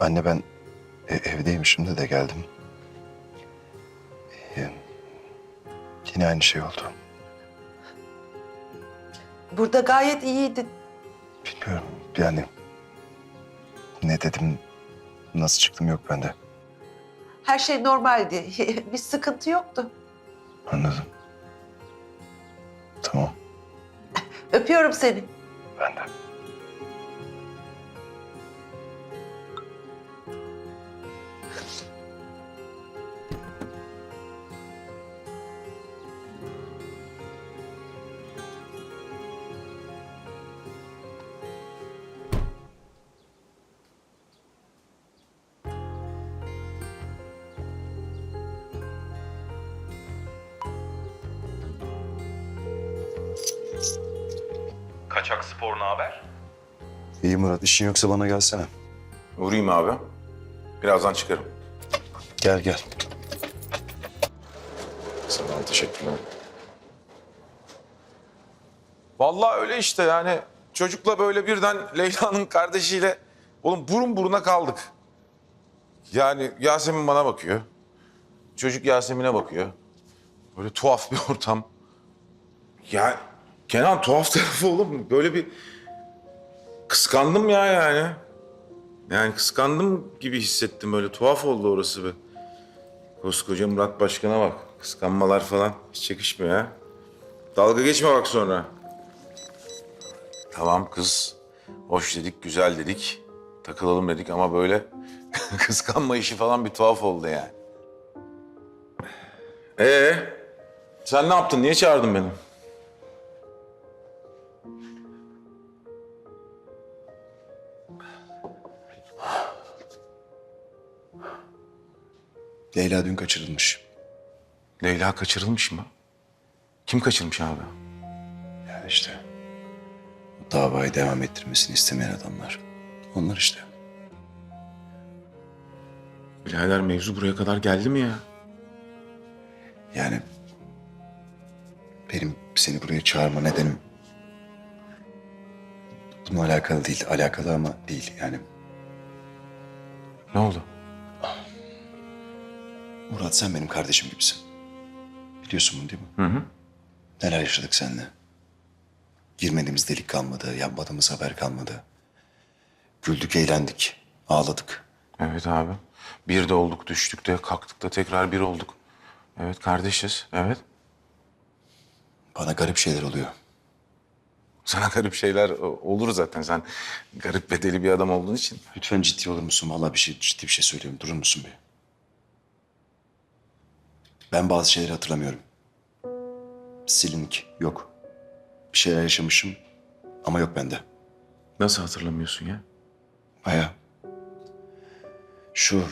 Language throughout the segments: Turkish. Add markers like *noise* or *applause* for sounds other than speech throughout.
Anne ben e- evdeyim şimdi de geldim. Ee, yine aynı şey oldu. Burada gayet iyiydin. Bilmiyorum yani ne dedim nasıl çıktım yok bende. Her şey normaldi. *laughs* Bir sıkıntı yoktu. Anladım. Tamam Öpüyorum seni. ben de. Kaçak spor ne haber? İyi Murat işin yoksa bana gelsene. Uğrayayım abi. Birazdan çıkarım. Gel gel. Ol, teşekkürler. Vallahi öyle işte yani. Çocukla böyle birden Leyla'nın kardeşiyle oğlum burun buruna kaldık. Yani Yasemin bana bakıyor. Çocuk Yasemin'e bakıyor. Böyle tuhaf bir ortam. Ya Kenan tuhaf *laughs* tarafı oğlum. Böyle bir kıskandım ya yani. Yani kıskandım gibi hissettim böyle tuhaf oldu orası bir. Koskoca Murat Başkan'a bak. Kıskanmalar falan hiç yakışmıyor ha. Dalga geçme bak sonra. Tamam kız. Hoş dedik, güzel dedik. Takılalım dedik ama böyle *laughs* kıskanma işi falan bir tuhaf oldu yani. Ee, sen ne yaptın? Niye çağırdın beni? Leyla dün kaçırılmış. Leyla kaçırılmış mı? Kim kaçırmış abi? Yani işte davayı devam ettirmesini istemeyen adamlar. Onlar işte. Birader mevzu buraya kadar geldi mi ya? Yani benim seni buraya çağırma nedenim bununla alakalı değil. Alakalı ama değil yani. Ne oldu? Murat sen benim kardeşim gibisin. Biliyorsun bunu değil mi? Hı hı. Neler yaşadık seninle. Girmediğimiz delik kalmadı, yapmadığımız haber kalmadı. Güldük, eğlendik, ağladık. Evet abi. Bir de olduk, düştük de, kalktık da tekrar bir olduk. Evet kardeşiz, evet. Bana garip şeyler oluyor. Sana garip şeyler e, olur zaten. Sen garip ve deli bir adam olduğun için. Lütfen ciddi olur musun? Vallahi bir şey, ciddi bir şey söylüyorum. Durur musun bir? Ben bazı şeyleri hatırlamıyorum. Silinik, yok. Bir şeyler yaşamışım ama yok bende. Nasıl hatırlamıyorsun ya? Baya. Şu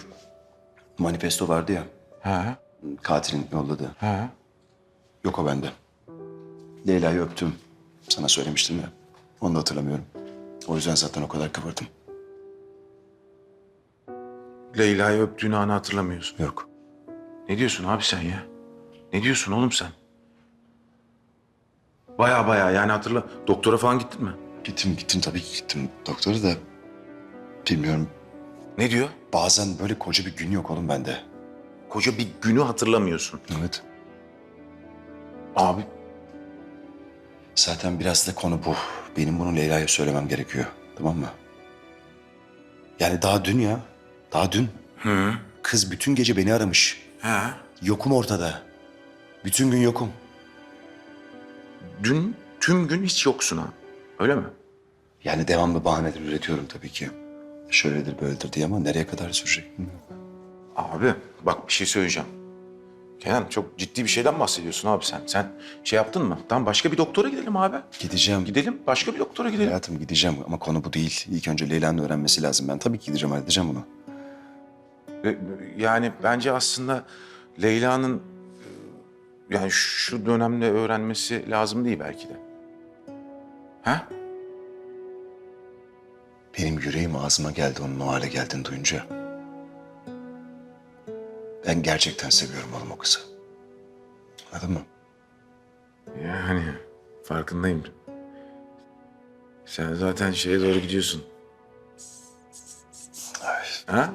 manifesto vardı ya, Ha, katilin yolladığı. ha. Yok o bende. Leyla'yı öptüm. Sana söylemiştim ya. Onu da hatırlamıyorum. O yüzden zaten o kadar kıvırdım. Leyla'yı öptüğünü anı hatırlamıyorsun. Yok. Ne diyorsun abi sen ya? Ne diyorsun oğlum sen? Baya baya yani hatırla. Doktora falan gittin mi? Gittim gittim tabii ki gittim. Doktora da bilmiyorum. Ne diyor? Bazen böyle koca bir gün yok oğlum bende. Koca bir günü hatırlamıyorsun. Evet. Abi Zaten biraz da konu bu. Benim bunu Leyla'ya söylemem gerekiyor. Tamam mı? Yani daha dün ya. Daha dün. Hı. Kız bütün gece beni aramış. Ha. Yokum ortada. Bütün gün yokum. Dün tüm gün hiç yoksun ha. Öyle mi? Yani devamlı bahaneler üretiyorum tabii ki. Şöyledir böyledir diye ama nereye kadar sürecek. Abi bak bir şey söyleyeceğim. Kenan çok ciddi bir şeyden bahsediyorsun abi sen. Sen şey yaptın mı? Tamam başka bir doktora gidelim abi. Gideceğim. Gidelim başka bir doktora gidelim. Hayatım gideceğim ama konu bu değil. İlk önce Leyla'nın öğrenmesi lazım. Ben tabii ki gideceğim halledeceğim bunu. Yani bence aslında Leyla'nın e, yani şu dönemde öğrenmesi lazım değil belki de. Ha? Benim yüreğim ağzıma geldi onun o hale geldiğini duyunca. Ben gerçekten seviyorum oğlum o kızı. Anladın mı? Yani farkındayım. Sen zaten şeye doğru gidiyorsun. Ay, Ha?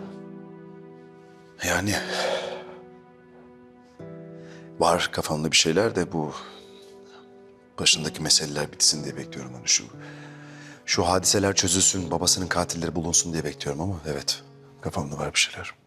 Yani var kafamda bir şeyler de bu başındaki meseleler bitsin diye bekliyorum onu şu. Şu hadiseler çözülsün, babasının katilleri bulunsun diye bekliyorum ama evet kafamda var bir şeyler.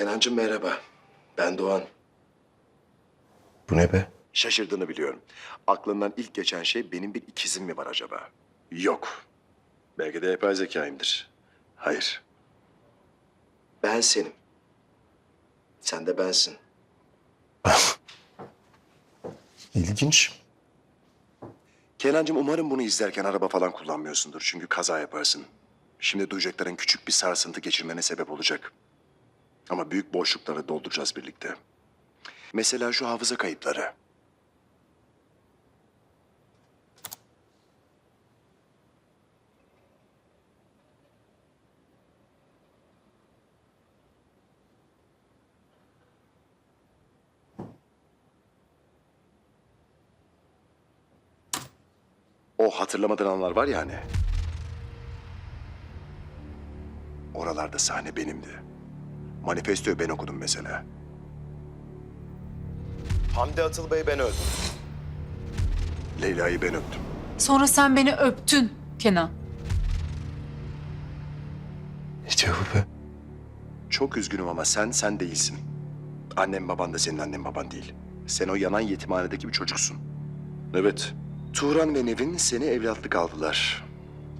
Kenancığım merhaba. Ben Doğan. Bu ne be? Şaşırdığını biliyorum. Aklından ilk geçen şey benim bir ikizim mi var acaba? Yok. Belki de yapay zekayımdır. Hayır. Ben senim. Sen de bensin. *laughs* İlginç. Kenancığım umarım bunu izlerken araba falan kullanmıyorsundur. Çünkü kaza yaparsın. Şimdi duyacakların küçük bir sarsıntı geçirmene sebep olacak. Ama büyük boşlukları dolduracağız birlikte. Mesela şu hafıza kayıpları. O hatırlamadığın anlar var ya hani. Oralarda sahne benimdi. Manifestoyu ben okudum mesela. Hamdi Atılbay'ı ben öldüm. Leyla'yı ben öptüm. Sonra sen beni öptün Kenan. Ne diyor bu be? Çok üzgünüm ama sen sen değilsin. Annem baban da senin annen baban değil. Sen o yanan yetimhanedeki bir çocuksun. Evet. Turan ve Nevin seni evlatlık aldılar.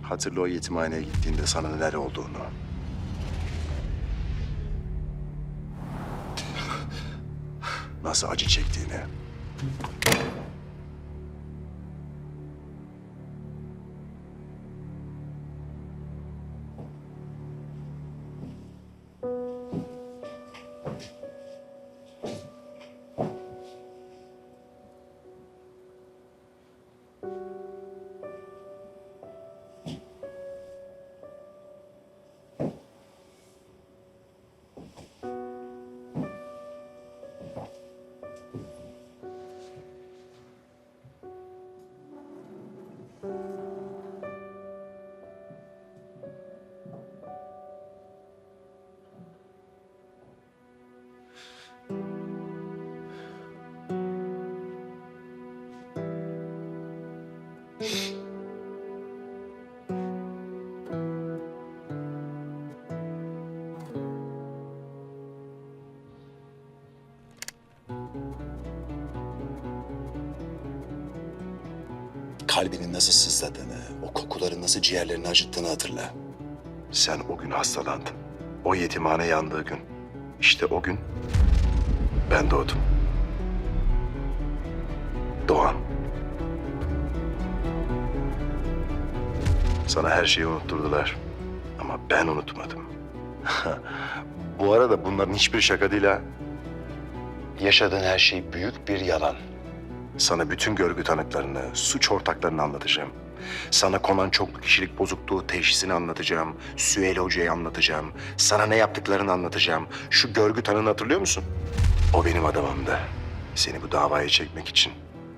Hatırla o yetimhaneye gittiğinde sana neler olduğunu. Nasıl acı çektiğini. Kalbinin nasıl sızladığını, o kokuların nasıl ciğerlerini acıttığını hatırla. Sen o gün hastalandın. O yetimhane yandığı gün. İşte o gün ben doğdum. Doğan. Sana her şeyi unutturdular. Ama ben unutmadım. *laughs* Bu arada bunların hiçbir şaka değil ha. Yaşadığın her şey büyük bir yalan. Sana bütün görgü tanıklarını, suç ortaklarını anlatacağım. Sana konan çoklu kişilik bozukluğu teşhisini anlatacağım. Süheyl Hoca'yı anlatacağım. Sana ne yaptıklarını anlatacağım. Şu görgü tanığını hatırlıyor musun? O benim adamımdı. Seni bu davaya çekmek için.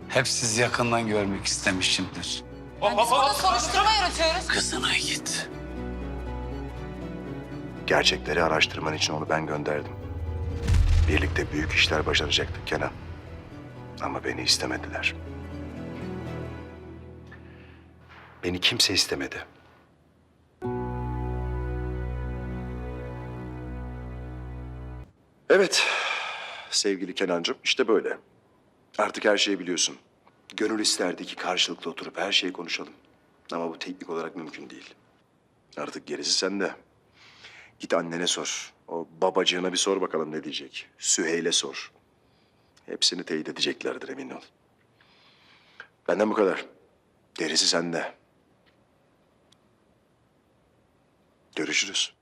Hep sizi yakından görmek istemişimdir. Biz burada soruşturma yürütüyoruz. Kızına git. Gerçekleri araştırman için onu ben gönderdim. Birlikte büyük işler başaracaktık Kenan. Ama beni istemediler. Beni kimse istemedi. Evet, sevgili Kenancığım işte böyle. Artık her şeyi biliyorsun. Gönül isterdi ki karşılıklı oturup her şeyi konuşalım. Ama bu teknik olarak mümkün değil. Artık gerisi sende. Git annene sor. O babacığına bir sor bakalım ne diyecek. Süheyl'e sor. Hepsini teyit edeceklerdir emin ol. Benden bu kadar. Gerisi sende. Görüşürüz.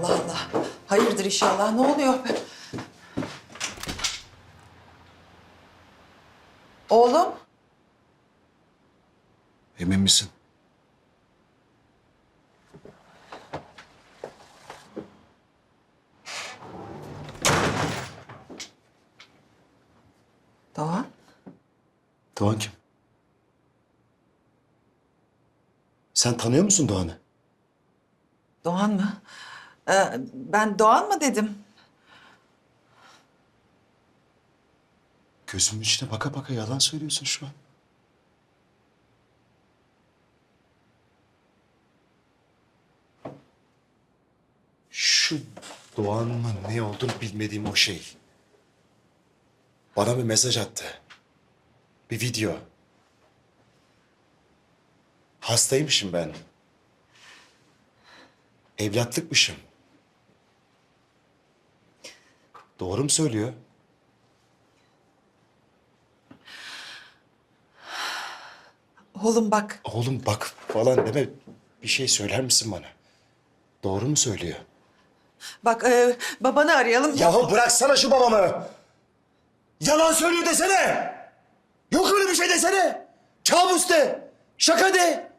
Allah Allah. Hayırdır inşallah. Ne oluyor? Oğlum. Emin misin? Doğan. Doğan kim? Sen tanıyor musun Doğan'ı? Doğan mı? Ee, ben Doğan mı dedim? Gözümün içine baka baka yalan söylüyorsun şu an. Şu Doğan mı ne olduğunu bilmediğim o şey. Bana bir mesaj attı. Bir video. Hastaymışım ben. Evlatlıkmışım. Doğru mu söylüyor? Oğlum bak. Oğlum bak falan deme. Bir şey söyler misin bana? Doğru mu söylüyor? Bak e, babanı arayalım. Yahu bıraksana şu babamı. Yalan söylüyor desene. Yok öyle bir şey desene. Kabus de. Şaka de.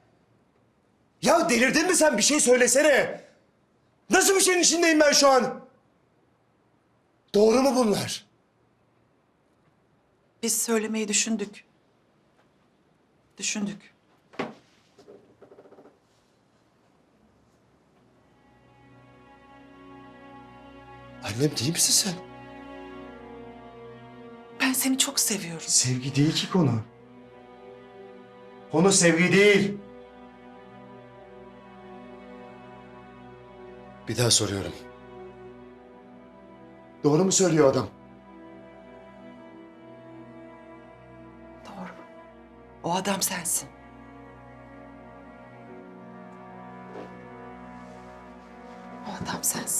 Ya delirdin mi sen? Bir şey söylesene. Nasıl bir şeyin içindeyim ben şu an? Doğru mu bunlar? Biz söylemeyi düşündük. Düşündük. Annem değil misin sen? Ben seni çok seviyorum. Sevgi değil ki konu. Konu sevgi değil. Bir daha soruyorum. Doğru mu söylüyor adam? Doğru. O adam sensin. O adam sensin.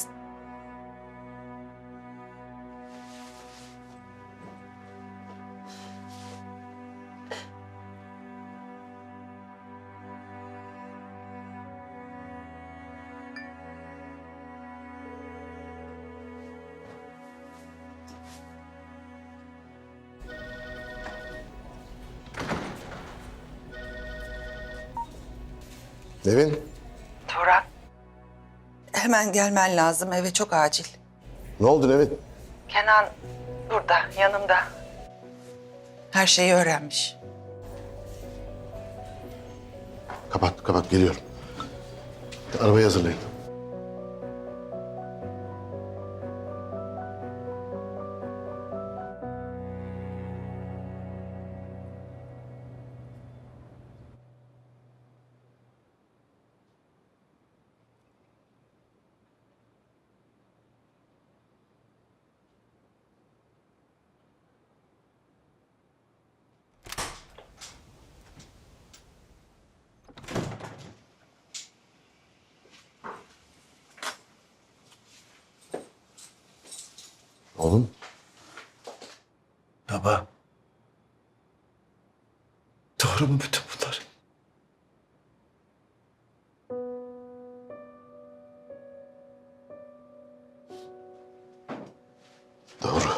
Nevin. Turan. Hemen gelmen lazım eve çok acil. Ne oldu Nevin? Kenan burada yanımda. Her şeyi öğrenmiş. Kapat, kapat. Geliyorum. Arabayı hazırlayın. Mu bütün bunlar? Doğru.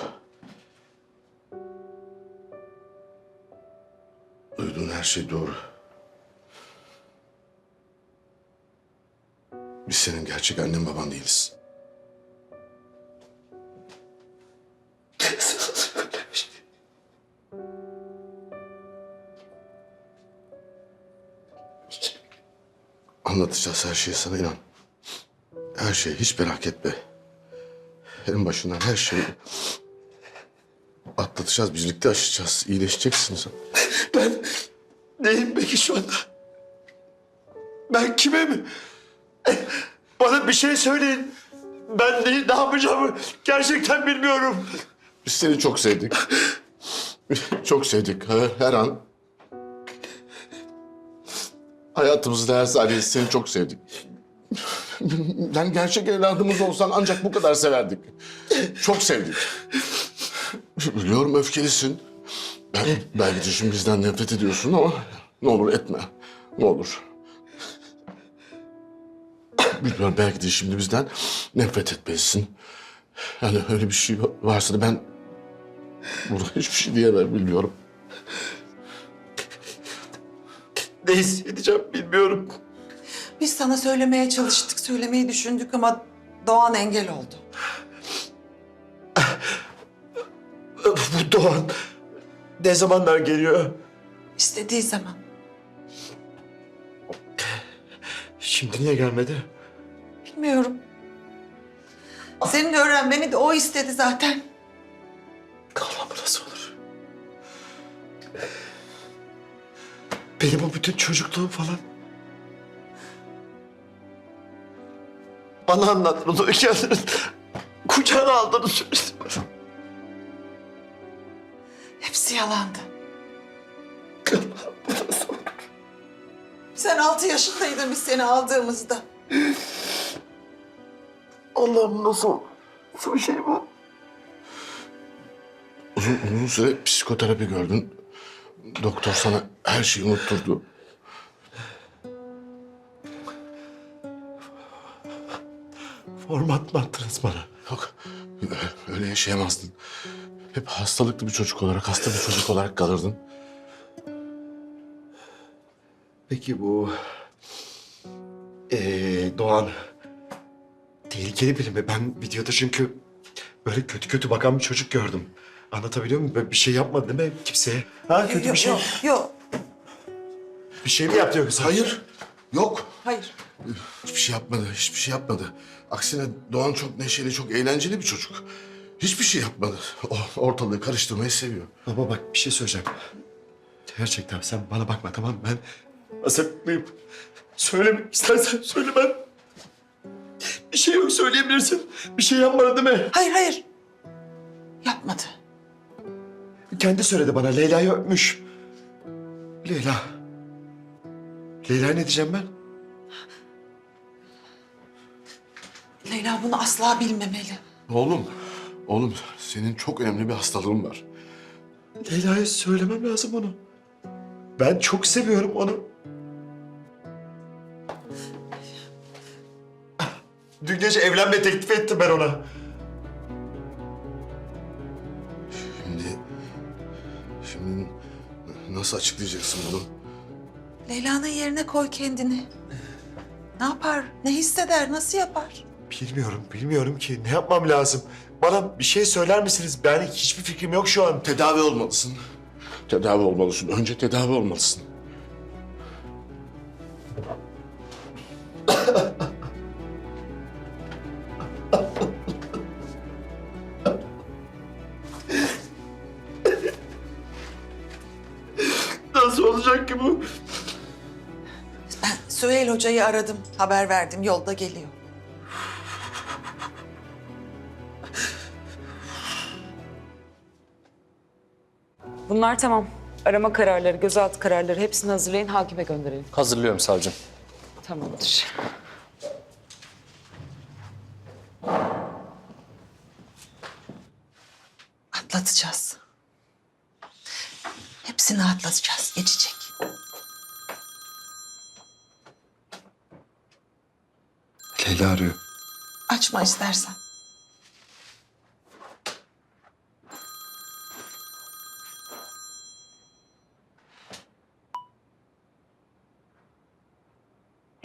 Duyduğun her şey doğru. Biz senin gerçek annen baban değiliz. Anlatacağız her şeyi sana inan. Her şeyi hiç merak etme. En başından her şeyi atlatacağız, birlikte aşacağız. İyileşeceksin sen. Ben neyim peki şu anda? Ben kime mi? Bana bir şey söyleyin. Ben ne, ne yapacağımı gerçekten bilmiyorum. Biz seni çok sevdik. çok sevdik. Her, her an. Hayatımızda her saniye seni çok sevdik. Yani gerçek evladımız olsan ancak bu kadar severdik. Çok sevdik. Biliyorum öfkelisin. Ben, belki de şimdi bizden nefret ediyorsun ama ne olur etme. Ne olur. Bilmiyorum belki de şimdi bizden nefret etmelisin. Yani öyle bir şey varsa da ben burada hiçbir şey diyemem bilmiyorum. Ne hissedeceğim bilmiyorum. Biz sana söylemeye çalıştık, söylemeyi düşündük ama Doğan engel oldu. Bu Doğan ne zamanlar geliyor? İstediği zaman. Şimdi niye gelmedi? Bilmiyorum. Senin öğrenmeni de o istedi zaten. Benim o bütün çocukluğum falan. Bana anlattın onu kendini. Kucağına aldığını söyledin bana. Hepsi yalandı. Sen altı yaşındaydın biz seni aldığımızda. Allah'ım nasıl nasıl bir şey bu? Uzun, uzun süre psikoterapi gördün. Doktor sana her şeyi unutturdu. Format mı attınız bana? Yok öyle yaşayamazdın. Hep hastalıklı bir çocuk olarak, hasta bir çocuk olarak kalırdın. Peki bu... Ee, Doğan... Tehlikeli biri mi? Ben videoda çünkü böyle kötü kötü bakan bir çocuk gördüm. Anlatabiliyor muyum? Böyle bir şey yapmadı değil mi kimseye? Ha kötü bir şey. yok, yok. Bir şey mi yaptı yoksa? Hayır, yok. Hayır. Hiçbir şey yapmadı, hiçbir şey yapmadı. Aksine Doğan çok neşeli, çok eğlenceli bir çocuk. Hiçbir şey yapmadı. O ortalığı karıştırmayı seviyor. Baba bak bir şey söyleyeceğim. Gerçekten sen bana bakma tamam mı? Ben hazırlıklıyım. Söyleme istersen söyle ben. Bir şey yok söyleyebilirsin. Bir şey yapmadı değil mi? Hayır, hayır. Yapmadı. Kendi söyledi bana Leyla'yı öpmüş. Leyla. Leyla ne diyeceğim ben? Leyla bunu asla bilmemeli. Oğlum, oğlum senin çok önemli bir hastalığın var. Leyla'ya söylemem lazım onu. Ben çok seviyorum onu. Dün gece evlenme teklif ettim ben ona. Şimdi nasıl açıklayacaksın bunu? Leyla'nın yerine koy kendini. Ne yapar, ne hisseder, nasıl yapar? Bilmiyorum, bilmiyorum ki. Ne yapmam lazım? Bana bir şey söyler misiniz? Ben hiçbir fikrim yok şu an. Tedavi olmalısın. Tedavi olmalısın. Önce tedavi olmalısın. Aradım, haber verdim, yolda geliyor. Bunlar tamam. Arama kararları, gözaltı kararları hepsini hazırlayın, hakime gönderelim. Hazırlıyorum savcım. Tamamdır. Atlatacağız. Hepsini atlatacağız, geçecek. Leyla arıyor. Açma istersen.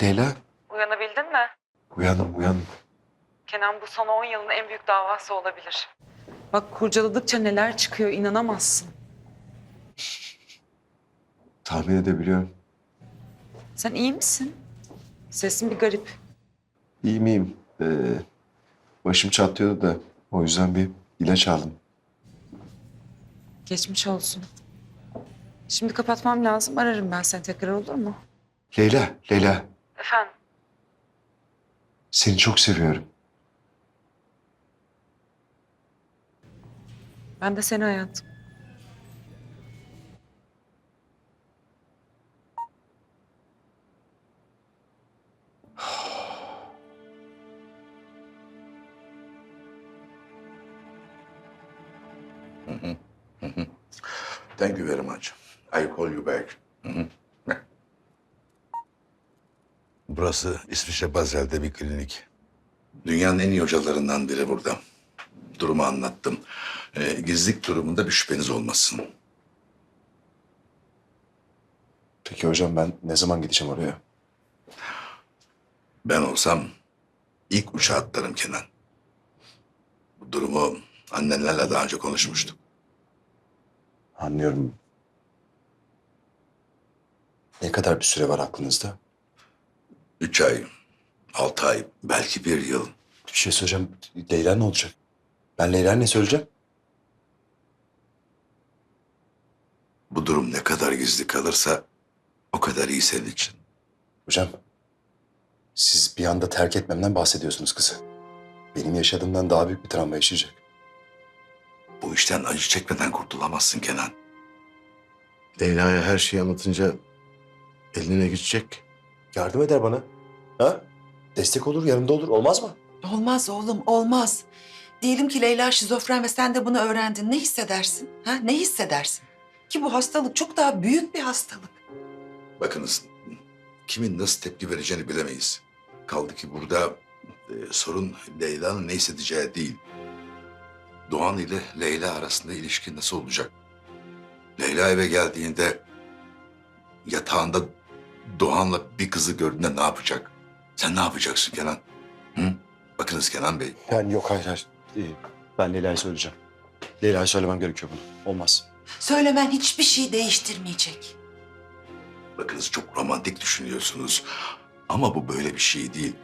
Leyla, Uyanabildin mi? uyandım, uyandım. Kenan bu son 10 yılın en büyük davası olabilir. Bak kurcaladıkça neler çıkıyor inanamazsın. Tahmin edebiliyorum. Sen iyi misin? Sesin bir garip. İyi miyim? Ee, başım çatlıyordu da o yüzden bir ilaç aldım. Geçmiş olsun. Şimdi kapatmam lazım. Ararım ben seni tekrar olur mu? Leyla, Leyla. Efendim? Seni çok seviyorum. Ben de seni hayatım. *laughs* Thank you very much. I call you back. *laughs* Burası İsviçre Bazel'de bir klinik. Dünyanın en iyi hocalarından biri burada. Durumu anlattım. Ee, gizlilik durumunda bir şüpheniz olmasın. Peki hocam ben ne zaman gideceğim oraya? Ben olsam ilk uçağa atlarım Kenan. Bu durumu annenlerle daha önce konuşmuştuk. Anlıyorum. Ne kadar bir süre var aklınızda? Üç ay, altı ay, belki bir yıl. Bir şey söyleyeceğim. Leyla ne olacak? Ben Leyla'ya ne söyleyeceğim? Bu durum ne kadar gizli kalırsa o kadar iyi senin için. Hocam, siz bir anda terk etmemden bahsediyorsunuz kızı. Benim yaşadığımdan daha büyük bir travma yaşayacak. Bu işten acı çekmeden kurtulamazsın Kenan. Leyla'ya her şeyi anlatınca eline geçecek. Yardım eder bana. Ha? Destek olur, yanımda olur. Olmaz mı? Olmaz oğlum, olmaz. Diyelim ki Leyla şizofren ve sen de bunu öğrendin. Ne hissedersin? Ha? Ne hissedersin? Ki bu hastalık çok daha büyük bir hastalık. Bakınız kimin nasıl tepki vereceğini bilemeyiz. Kaldı ki burada e, sorun Leyla'nın ne hissedeceği değil. Doğan ile Leyla arasında ilişki nasıl olacak? Leyla eve geldiğinde yatağında Doğan'la bir kızı gördüğünde ne yapacak? Sen ne yapacaksın Kenan? Hı? Bakınız Kenan Bey, Yani yok hayır hayır. Ee, Ben Leyla'ya söyleyeceğim. Leyla'ya söylemem gerekiyor bunu. Olmaz. Söylemen hiçbir şey değiştirmeyecek. bakınız çok romantik düşünüyorsunuz. Ama bu böyle bir şey değil.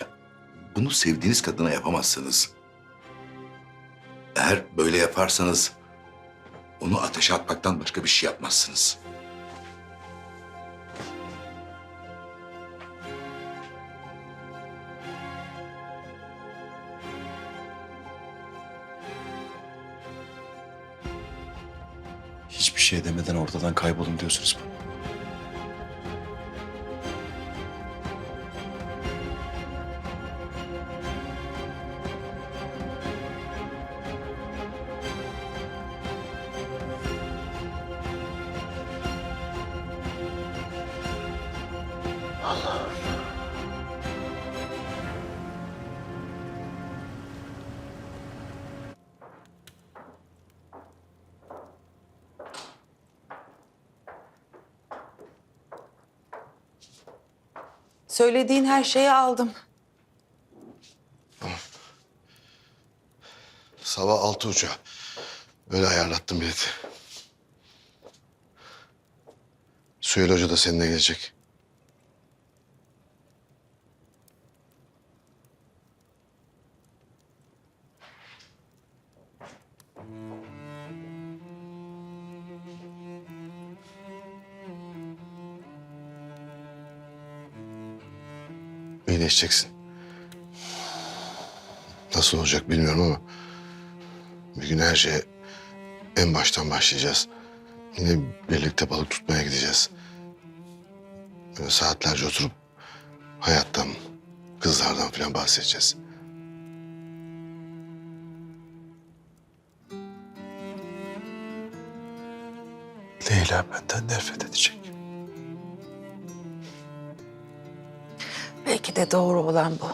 Ya, Bunu sevdiğiniz kadına yapamazsınız. Eğer böyle yaparsanız onu ateşe atmaktan başka bir şey yapmazsınız. Hiçbir şey demeden ortadan kaybolun diyorsunuz. Söylediğin her şeyi aldım. Sabah altı uçağı. Öyle ayarlattım bileti. Süheyl Hoca da seninle gelecek. İyileşeceksin. Nasıl olacak bilmiyorum ama bir gün her şeye en baştan başlayacağız. Yine birlikte balık tutmaya gideceğiz. Böyle saatlerce oturup hayattan, kızlardan falan bahsedeceğiz. Leyla benden nefret edecek. Belki de doğru olan bu.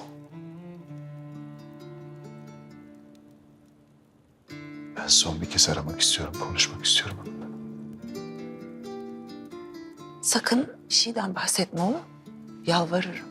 Ben son bir kez aramak istiyorum, konuşmak istiyorum onunla. Sakın bir şeyden bahsetme oğlum. Yalvarırım.